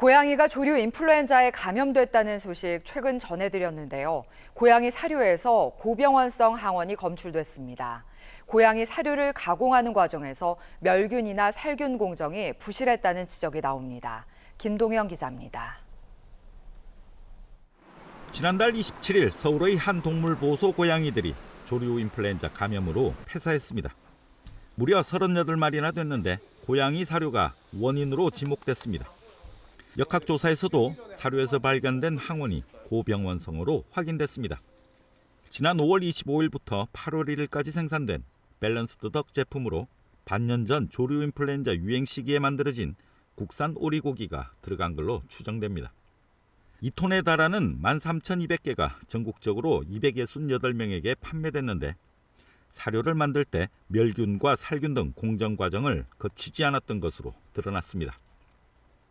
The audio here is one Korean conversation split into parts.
고양이가 조류 인플루엔자에 감염됐다는 소식 최근 전해드렸는데요. 고양이 사료에서 고병원성 항원이 검출됐습니다. 고양이 사료를 가공하는 과정에서 멸균이나 살균 공정이 부실했다는 지적이 나옵니다. 김동영 기자입니다. 지난달 27일 서울의 한 동물 보호소 고양이들이 조류 인플루엔자 감염으로 폐사했습니다. 무려 38마리나 됐는데 고양이 사료가 원인으로 지목됐습니다. 역학조사에서도 사료에서 발견된 항원이 고병원성으로 확인됐습니다. 지난 5월 25일부터 8월 1일까지 생산된 밸런스드 덕 제품으로 반년 전 조류 인플루엔자 유행 시기에 만들어진 국산 오리고기가 들어간 걸로 추정됩니다. 2톤에 달하는 13,200개가 전국적으로 268명에게 판매됐는데 사료를 만들 때 멸균과 살균 등 공정 과정을 거치지 않았던 것으로 드러났습니다.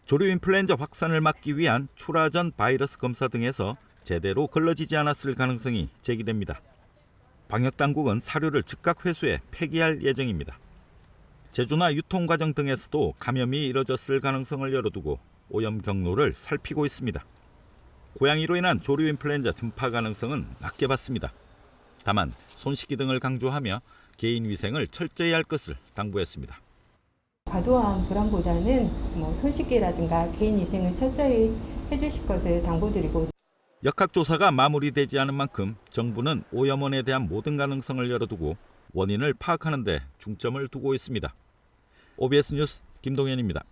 조류 인플루엔자 확산을 막기 위한 출하 전 바이러스 검사 등에서 제대로 걸러지지 않았을 가능성이 제기됩니다. 방역 당국은 사료를 즉각 회수해 폐기할 예정입니다. 제조나 유통 과정 등에서도 감염이 이뤄졌을 가능성을 열어두고 오염 경로를 살피고 있습니다. 고양이로 인한 조류 인플루엔자 전파 가능성은 낮게 봤습니다. 다만 손 씻기 등을 강조하며 개인 위생을 철저히 할 것을 당부했습니다. 과도한 불안보다는 뭐 손씻기라든가 개인 위생을 철저히 해주실 것을 당부드리고 역학조사가 마무리되지 않은 만큼 정부는 오염원에 대한 모든 가능성을 열어두고 원인을 파악하는 데 중점을 두고 있습니다. OBS 뉴스 김동현입니다.